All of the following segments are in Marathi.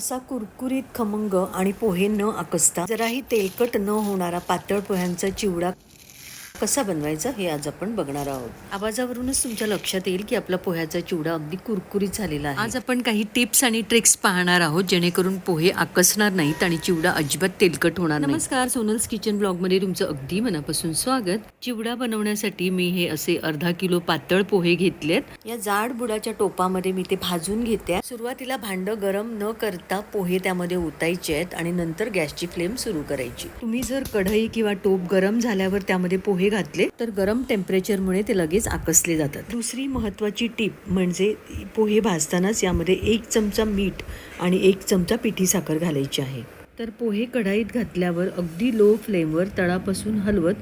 असा कुरकुरीत खमंग आणि पोहे न आकसता जराही तेलकट न होणारा पातळ पोह्यांचा चिवडा कसा बनवायचा हे आज आपण बघणार आहोत. आवाजावरूनच तुमच्या लक्षात येईल की आपला पोह्याचा चिवडा अगदी कुरकुरीत झालेला आहे. आज आपण काही टिप्स आणि ट्रिक्स पाहणार आहोत जेणेकरून पोहे आकसणार नाहीत आणि चिवडा अजिबात तेलकट होणार नाही. नमस्कार सोनल्स किचन ब्लॉगमध्ये तुमचं अगदी मनापासून स्वागत. चिवडा बनवण्यासाठी मी हे असे अर्धा किलो पातळ पोहे घेतलेत. या जाड बुडाच्या टोपामध्ये मी ते भाजून घेते. सुरुवातीला भांड गरम न करता पोहे त्यामध्ये ओतायचे आहेत आणि नंतर गॅसची फ्लेम सुरू करायची. तुम्ही जर कढई किंवा टोप गरम झाल्यावर त्यामध्ये पोहे घातले तर गरम टेम्परेचरमुळे ते लगेच आकसले जातात. दुसरी महत्त्वाची टीप म्हणजे पोहे भाजतानाच यामध्ये एक चमचा मीठ आणि एक चमचा पिठी साखर घालायची आहे. तर पोहे कढाईत घातल्यावर अगदी लो फ्लेमवर तळापासून हलवत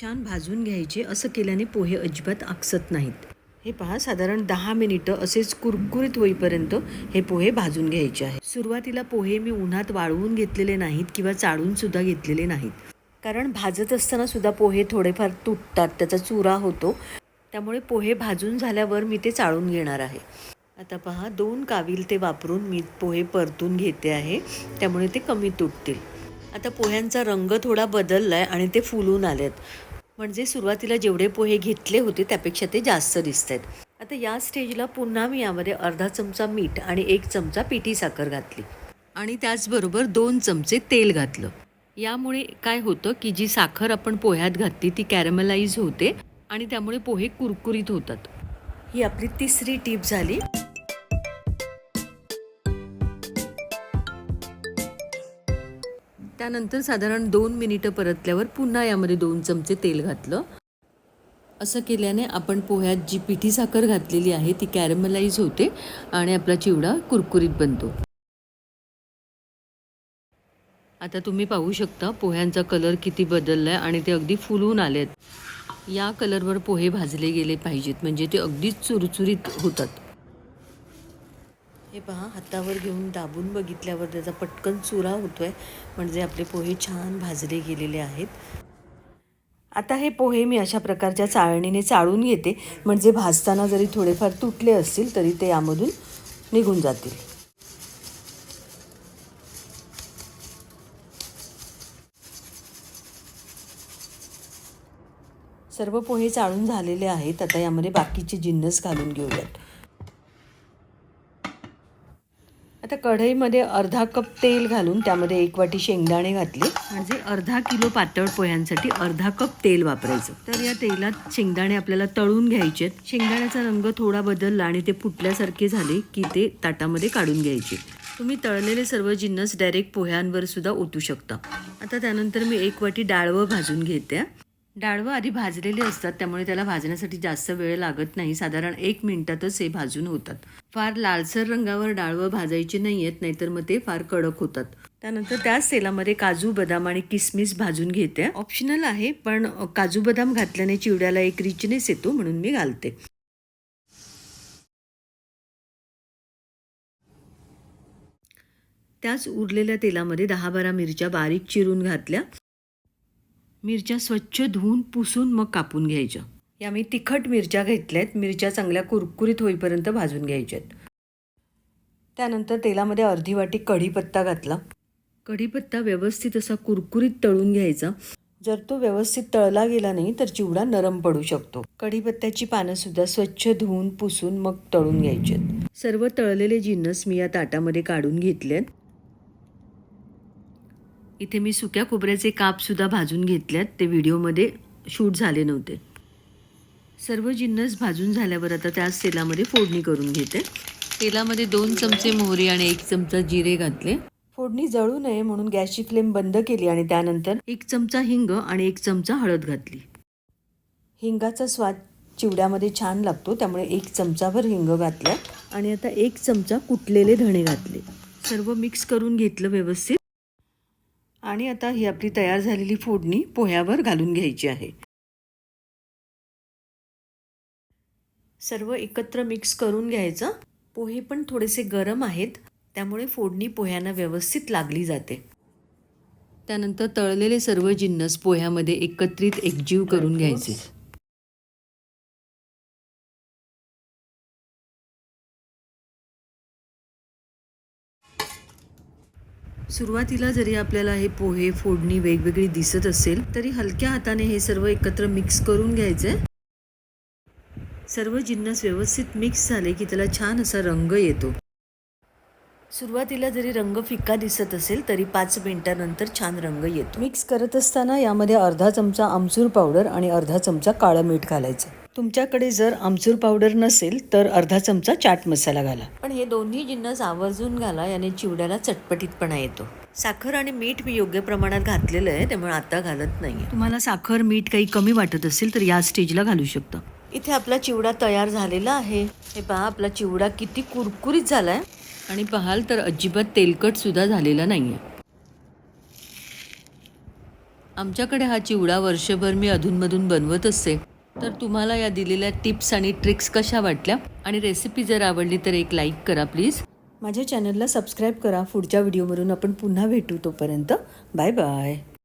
छान भाजून घ्यायचे असं केल्याने पोहे अजिबात आकसत नाहीत. हे पहा साधारण दहा मिनिटं असेच कुरकुरीत होईपर्यंत हे पोहे भाजून घ्यायचे आहे. सुरुवातीला पोहे मी उन्हात वाळवून घेतलेले नाहीत किंवा चाळून सुद्धा घेतलेले नाहीत. कारण भाजत असताना सुद्धा पोहे थोडेफार तुटतात त्याचा चुरा होतो. त्यामुळे पोहे भाजून झाल्यावर मी ते चाळून घेणार आहे. आता पहा दोन काविल ते वापरून मी पोहे परतून घेते आहे. त्यामुळे ते कमी तुटतील. आता पोह्यांचा रंग थोडा बदलला आहे आणि ते फुलून आलेत. म्हणजे सुरुवातीला जेवढे पोहे घेतले होते त्यापेक्षा ते जास्त दिसत आहेत आता या स्टेजला पुन्हा मी यामध्ये अर्धा चमचा मीठ आणि एक चमचा पिठी साखर घातली. आणि त्याचबरोबर दोन चमचे तेल घातलं. यामुळे काय होतं की जी साखर आपण पोह्यात घातली ती कॅरमलाइज होते आणि त्यामुळे पोहे कुरकुरीत होतात. ही आपली तिसरी टीप झाली. त्यानंतर साधारण दोन मिनिटं परतल्यावर पुन्हा यामध्ये दोन चमचे तेल घातलं. असं केल्याने आपण पोह्यात जी पिठी साखर घातलेली आहे ती कॅरमलाइज होते आणि आपला चिवडा कुरकुरीत बनतो. आता तुम्ही पाहू शकता पोह्यांचा कलर किती बदलला आहे आणि ते अगदी फुलून आलेत. या कलरवर पोहे भाजले गेले पाहिजेत म्हणजे ते अगदीच चुरचुरीत होतात. हे पहा हातावर घेऊन दाबून बघितल्यावर त्याचा पटकन चुरा होतोय म्हणजे आपले पोहे छान भाजले गेलेले आहेत. आता हे पोहे मी अशा प्रकारच्या चाळणीने चाळून घेते म्हणजे भाजताना जरी थोडेफार तुटले असतील तरी ते यामधून निघून जातील. सर्व पोहे चाळून झालेले आहेत. आता यामध्ये बाकीचे जिन्नस घालून घेऊयात. आता कढईमध्ये अर्धा कप तेल घालून त्यामध्ये एक वाटी शेंगदाणे घातले. म्हणजे अर्धा किलो पातळ पोह्यांसाठी अर्धा कप तेल वापरायचं. तर या तेलात शेंगदाणे आपल्याला तळून घ्यायचे शेंगदाण्याचा रंग थोडा बदलला आणि ते फुटल्यासारखे झाले की ते ताटामध्ये काढून घ्यायचे. तुम्ही तळलेले सर्व जिन्नस डायरेक्ट पोह्यांवर सुद्धा ओतू शकता. आता त्यानंतर मी एक वाटी डाळवं भाजून घेते. डाळवं आधी भाजलेले असतात त्यामुळे त्याला भाजण्यासाठी जास्त वेळ लागत नाही. साधारण एक मिनिटातच हे भाजून होतात. फार लालसर रंगावर डाळवं भाजायचे नाही आहेत नाहीतर मग ते फार कडक होतात. त्यानंतर त्याच तेलामध्ये काजू बदाम आणि किसमिस भाजून घेते. ऑप्शनल आहे पण काजू बदाम घातल्याने चिवड्याला एक रिचनेस येतो म्हणून मी घालते. त्याच उरलेल्या तेलामध्ये दहा बारा मिरच्या बारीक चिरून घातल्या. मिरच्या स्वच्छ धुवून पुसून मग कापून घ्यायच्या. या मी तिखट मिरच्या घेतल्यात. मिरच्या चांगल्या कुरकुरीत होईपर्यंत भाजून घ्यायच्यात. त्यानंतर तेलामध्ये अर्धी वाटी कढीपत्ता घातला. कढीपत्ता व्यवस्थित असा कुरकुरीत तळून घ्यायचा. जर तो व्यवस्थित तळला गेला नाही तर चिवडा नरम पडू शकतो. कढीपत्त्याची पानं सुद्धा स्वच्छ धुवून पुसून मग तळून घ्यायचे सर्व तळलेले जिन्नस मी या ताटामध्ये काढून घेतलेत. इथे मी सुक्या खोबऱ्याचे कापसुद्धा भाजून घेतल्यात. ते व्हिडिओमध्ये शूट झाले नव्हते. सर्व जिन्नस भाजून झाल्यावर आता त्याच तेलामध्ये फोडणी करून घेते. तेलामध्ये दोन चमचे मोहरी आणि एक चमचा जिरे घातले. फोडणी जळू नये म्हणून गॅसची फ्लेम बंद केली आणि त्यानंतर एक चमचा हिंग आणि एक चमचा हळद घातली. हिंगाचा स्वाद चिवड्यामध्ये छान लागतो त्यामुळे एक चमचाभर हिंग घातला आणि आता एक चमचा कुटलेले धणे घातले. सर्व मिक्स करून घेतलं व्यवस्थित. आणि आता ही आपली तयार झालेली फोडणी पोह्यावर घालून घ्यायची आहे. सर्व एकत्र मिक्स करून घ्यायचं. पोहे पण थोडेसे गरम आहेत त्यामुळे फोडणी पोह्यांना व्यवस्थित लागली जाते. त्यानंतर तळलेले सर्व जिन्नस पोह्यामध्ये एकत्रित एकजीव करून घ्यायचे. सुरुवातीला जरी आपल्याला हे पोहे फोडणी वेगवेगळी दिसत असेल तरी हलक्या हाताने हे सर्व एकत्र मिक्स करून घ्यायचे सर्व जिन्नस व्यवस्थित मिक्स झाले की त्याला छान असा रंग येतो. सुरुवातीला जरी रंग फिक्का दिसत असेल तरी पाच मिनिटानंतर छान रंग येतो. मिक्स करत असताना यामध्ये अर्धा चमचा आमचूर पावडर आणि अर्धा चमचा काळं मीठ घालायचं. तुमच्याकडे जर आमचूर पावडर नसेल तर अर्धा चमचा चाट मसाला घाला. पण हे दोन्ही जिन्नस आवर्जून घाला याने चिवड्याला चटपटीतपणा येतो. साखर आणि मीठ मी योग्य प्रमाणात घातलेलं आहे त्यामुळे आता घालत नाही तुम्हाला साखर मीठ काही कमी वाटत असेल तर या स्टेजला घालू शकता. इथे आपला चिवडा तयार झालेला आहे. हे पहा आपला चिवडा किती कुरकुरीत झालाय. आणि पाहाल तर अजिबात तेलकट सुद्धा झालेला नाहीये. आमच्याकडे हा चिवडा वर्षभर मी अधूनमधून बनवत असते. तर तुम्हाला या दिलेल्या टिप्स आणि ट्रिक्स कशा वाटल्या? आणि रेसिपी जर आवडली तर एक लाईक करा प्लीज. माझ्या चॅनलला सबस्क्राईब करा. पुढच्या व्हिडिओवरून आपण पुन्हा भेटू तोपर्यंत. Bye bye.